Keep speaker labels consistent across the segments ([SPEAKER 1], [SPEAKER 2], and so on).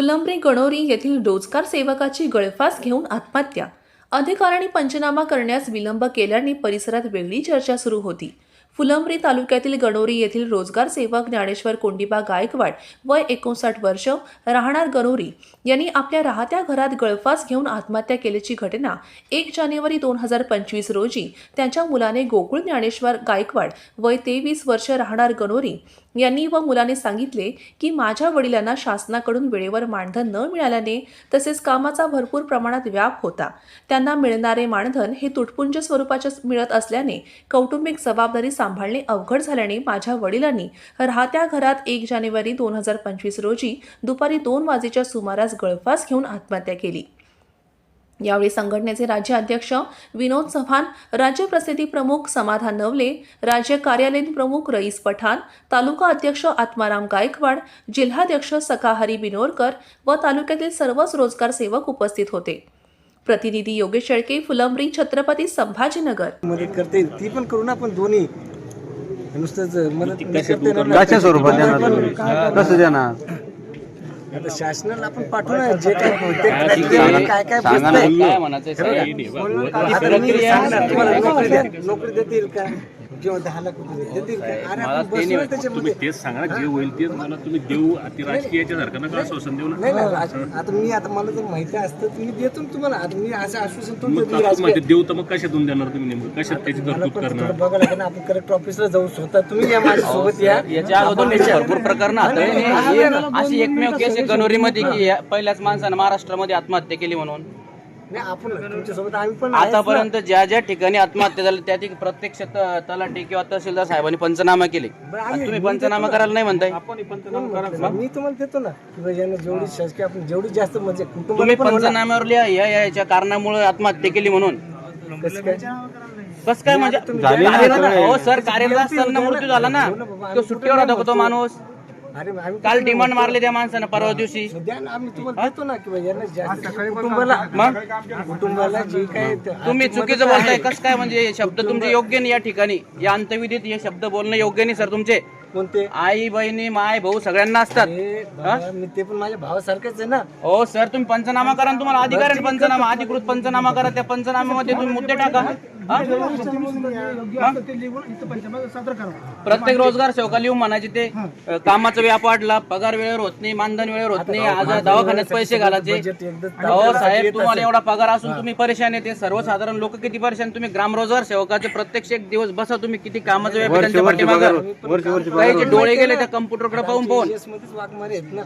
[SPEAKER 1] फुलंब्री गणोरी येथील रोजगार सेवकाची गळफास घेऊन आत्महत्या. अधिकाऱ्यांनी पंचनामा करण्यास विलंब केल्याने परिसरात वेगळी चर्चा सुरू होती. फुलंब्री तालुक्यातील गणोरी येथील रोजगार सेवक ज्ञानेश्वर कोंडीबा गायकवाड वय एकोणसाठ वर्ष राहणार गणोरी. यांनी आपल्या राहत्या घरात गळफास घेऊन आत्महत्या केल्याची घटना एक जानेवारी दोन हजार पंचवीस रोजी त्यांच्या मुलाने गोकुळ ज्ञानेश्वर गायकवाड वय तेवीस वर्ष राहणार गणोरी यांनी व मुलाने सांगितले की माझ्या वडिलांना शासनाकडून वेळेवर मानधन न मिळाल्याने तसेच कामाचा भरपूर प्रमाणात व्याप होता. त्यांना मिळणारे मानधन हे तुटपुंज स्वरूपाचे मिळत असल्याने कौटुंबिक जबाबदारी सांभाळणे अवघड झाल्याने माझ्या वडिलांनी राहत्या घरात एक जानेवारी दोन हजार पंचवीस रोजी दुपारी दोन वाजेच्या सुमारास गळफास घेऊन आत्महत्या केली. यावेळी संघटनेचे राज्य अध्यक्ष विनोद चव्हाण राज्य प्रसिद्धी प्रमुख समाधान नवले राज्य कार्यालयीन प्रमुख रईस पठाण तालुका अध्यक्ष आत्माराम गायकवाड जिल्हाध्यक्ष सकाहरी बिनोरकर व तालुक्यातील सर्वच रोजगार सेवक उपस्थित होते. प्रतिनिधी योगेश शेळके फुलंब्री छत्रपती संभाजीनगर.
[SPEAKER 2] मदत करते. ती पण करू ना आपण दोन्ही. नुसतंच मदत.
[SPEAKER 3] कशा स्वरूपात देणार तुम्ही? कसं देणार?
[SPEAKER 2] आता शासनाला आपण पाठवू ना जे काय प्रक्रिया काय काय
[SPEAKER 3] सांगा ना.
[SPEAKER 4] काय म्हणायचं
[SPEAKER 2] खरं का? आता मी सांगणार तुम्हाला नोकरी द्या नोकरी देतील का? किंवा दहा लाख रुपये देतील का अरे आपण बसू ना त्याच्यामध्ये.
[SPEAKER 5] तेच सांगा जे होईल तेच. मला तुम्ही देऊ अति राजकीयाच्या सारखं नका आश्वासन देऊ ना.
[SPEAKER 2] नाही ना राज- आता मी आता मला जर माहिती असतं तर मी देतो ना तुम्हाला. आता मी असं आश्वासन
[SPEAKER 5] मग
[SPEAKER 2] राजकीय
[SPEAKER 5] माहिती देऊ तर मग कशातून देणार तुम्ही नेमकं? कशात त्याची
[SPEAKER 2] मला
[SPEAKER 5] तरतूद
[SPEAKER 2] पण
[SPEAKER 5] करणार?
[SPEAKER 2] थोडं बघायला लागेल ना आपण कलेक्टर ऑफिसला जाऊ स्वतः. तुम्ही या माझ्या सोबत या.
[SPEAKER 4] याच्या अगोदर भरपूर प्रकरण अशी एकमेव केस आहे गणोरीमध्ये की या पहिल्याच माणसानं महाराष्ट्रामध्ये आत्महत्या केली म्हणून.
[SPEAKER 2] नाही आपण तुमच्यासोबत आम्ही पण आहेच ना.
[SPEAKER 4] आतापर्यंत ज्या ज्या ठिकाणी आत्महत्या झाल्या त्या ठिकाणी प्रत्यक्ष त- तलाठी किंवा तहसीलदार साहेबांनी पंचनामा केले. आणि तुम्ही पंचनामा करायला नाही म्हणताय?
[SPEAKER 2] मी तुम्हाला देतो ना की बाबा यांना जेवढी शासकीय आपण जेवढी जास्त म्हणजे कुटुंबाला
[SPEAKER 4] तुम्ही
[SPEAKER 2] पण होणार.
[SPEAKER 4] पंचनाम्यावर लिहा या या- याच्या कारणामुळे आत्महत्या केली म्हणून.
[SPEAKER 2] कसं काय?
[SPEAKER 4] कस काय म्हणजे
[SPEAKER 3] झाली ना
[SPEAKER 4] कार्यरत-
[SPEAKER 3] सगळे.
[SPEAKER 4] हो सर कार्यरत असताना मृत्यू झाला ना. तो सुट्टीवर होता का तो माणूस?
[SPEAKER 2] अरे आम्ही
[SPEAKER 4] काल डिमांड मारली त्या माणसानं परवा दिवशी.
[SPEAKER 2] द्या ना आम्ही तुम्हाला देतो ना की बाबा यांना जास्त कुटुंबाला
[SPEAKER 4] मग?
[SPEAKER 2] कुटुंबाला जे काय ते-
[SPEAKER 4] तुम्ही चुकीचं बोलताय कस काय म्हणजे हे शब्द तुमचे योग्य नाही या ठिकाणी? या अंतविधीत हे शब्द बोलणं योग्य नाही सर तुमचे.
[SPEAKER 2] कोणते?
[SPEAKER 4] आई बहिणी माय भाऊ सगळ्यांना असतात.
[SPEAKER 2] हे? मी ते पण माझ्या भावासारखेच आहे ना.
[SPEAKER 4] हो सर तुम्ही पंचनामा करा आणि तुम्हाला. अधिकार आहे पंचनामा अधिकृत पंचनामा करा. त्या पंचनाम्यामध्ये तुम्ही मुद्दे टाका? प्रत्येक रोजगार सेवका लिहून म्हणायचे ते कामाचा व्याप वाढला पगार वेळेवर होत नाही मानधन वेळेवर होत नाही आज दवाखान्यात पैसे घालायचे.
[SPEAKER 2] बजेट एकदा
[SPEAKER 4] हो साहेब तुम्हाला एवढा पगार असून तुम्ही परेशान येते सर्वसाधारण लोक किती परेशान तुम्ही ग्राम रोजगार सेवकाचे प्रत्यक्ष एक दिवस बसा तुम्ही किती कामाचा व्याप त्यांच्या पाठीमागं. डोळे गेले त्या कम्प्युटरकडे पाहून पाहून.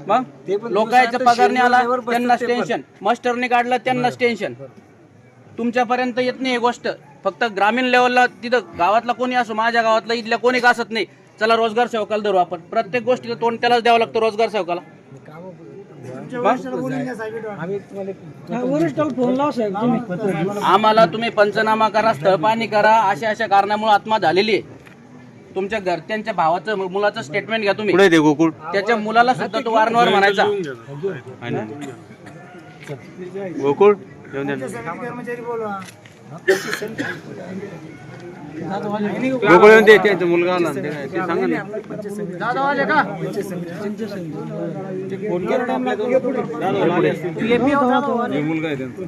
[SPEAKER 4] मग?
[SPEAKER 2] पण
[SPEAKER 4] लोकांचा पगार नाही आला त्यांनाच. टेन्शन मास्टरने काढला त्यांनाच टेन्शन तुमच्यापर्यंत येत नाही ही गोष्ट. फक्त ग्रामीण लेवलला तिथं गावातला कोणी असो माझ्या गावातला इथल्या कोणी का असत नाही. चला रोजगार सेवकाला धरू आपण. प्रत्येक गोष्टीला तोंड त्यालाच द्यावं लागतं रोजगार सेवकाला.
[SPEAKER 2] आम्ही तुम्हाला
[SPEAKER 4] आम्हाला तुम्ही पंचनामा करा स्थळ पाणी करा अशा अशा कारणामुळे आत्मा झालेली आहे. तुमच्या घरच्यांच्या भावाचं मुलाचं स्टेटमेंट घ्या तुम्ही.
[SPEAKER 3] पुढे दे गोकुळ?
[SPEAKER 4] त्याच्या मुलाला सुद्धा तो वारंवार म्हणायचा.
[SPEAKER 3] गोकुळ? दे ना. गोकुळ त्यांचा मुलगा आला ते सांगा ना. मुलगा आहे त्यांचा.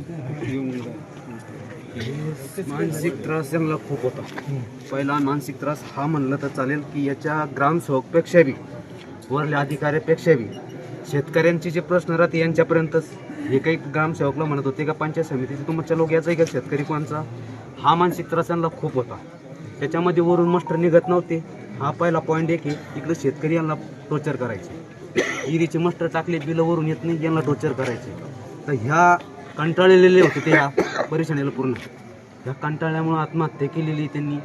[SPEAKER 6] मानसिक त्रास त्यांना खूप होता. पहिला मानसिक त्रास हा म्हणलं तर चालेल की याच्या ग्रामसेवकपेक्षा बी वरल्या अधिकाऱ्यापेक्षा बी शेतकऱ्यांचे जे प्रश्न राहते यांच्यापर्यंतच. हे काही ग्रामसेवकला म्हणत होते का पंचायत समितीचे तुमच्या लोक याचा का? शेतकरी कोणचा? हा मानसिक त्रास यांना खूप होता. त्याच्यामध्ये वरून मास्टर निघत नव्हते. हा पहिला पॉईंट एक आहे इकडे शेतकरी यांना टोचर करायचे. इरीचे मास्टर टाकले बिलं वरून येत नाही यांना टोचर करायचे. तर ह्या कंटाळलेले होते ते ह्या परेशानीला पूर्ण. ह्या कंटाळल्यामुळं आत्महत्या केलेली त्यांनी.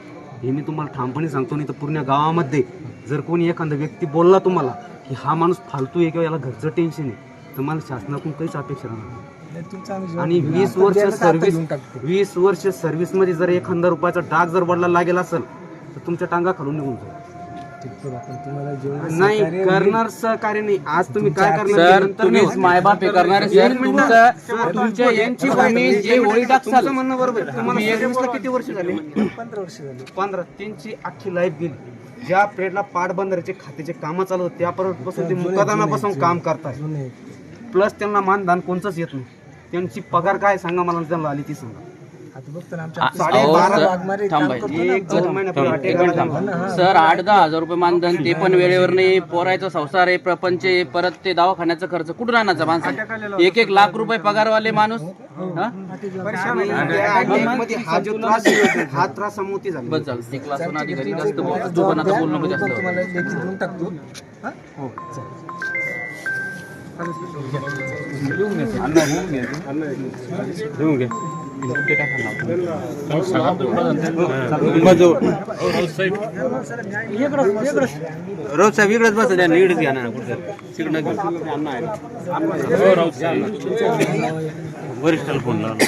[SPEAKER 6] हे मी तुम्हाला ठामपणे सांगतो नाही तर पूर्ण गावामध्ये जर कोणी एखादा व्यक्ती बोलला तुम्हाला की हा माणूस फालतू आहे किंवा याला घरचं टेन्शन आहे तर मला शासनाकडून काहीच अपेक्षा राहणार आणि वीस वर्ष सर्व्हिस वीस वर्ष सर्व्हिसमध्ये जर एखादा रुपयाचा डाग जर वडला लागेल असेल तर तुमच्या टांगा खालून निघून जाईल. नाही करणार सहकार्य नाही. आज तुम्ही काय करणार?
[SPEAKER 4] सर तुम्ही. मायबाप हे करणारे सर. तुमचं तुमच्या यांची भूमी जे होळी टाकसाल
[SPEAKER 6] तुमचं म्हणणं बरोबर आहे. तुम्हाला सर्व्हिसला किती वर्ष झाली?
[SPEAKER 2] पंधरा वर्ष झाली.
[SPEAKER 6] पंधरा. त्यांची अख्खी लाईफ गेली. ज्या पिरियडला पाटबंधाऱ्याचे खात्याचे कामं चालू होते त्यापर्यंत पासून ते मुकादमापासून काम करताय
[SPEAKER 2] जुने
[SPEAKER 6] प्लस त्यांना मानधन कोणचंच येत नाही. त्यांची पगार काय सांगा मला त्यांना आली ती सांगा.
[SPEAKER 4] मिनिट थांबा. सर आठ दहा हजार रुपये मानधन ते पण वेळेवर नाही. पोरायचा संसार आहे प्रपंच आहे परत ते दवाखान्याचा खर्च. कुठून आणायचा माणसा? एक एक लाख रुपये पगारवाले माणूस? हा?
[SPEAKER 6] मध्ये हा त्रास हा समोती झाला.
[SPEAKER 4] बस झालं अधिकारी जास्त तू पण आता जास्त.
[SPEAKER 2] हा?
[SPEAKER 3] घेऊन घे. राऊत साहेब इकडेच बस द्या इकडेच घ्या ना कुठे तिकडं वरिष्ठाला फोन लावला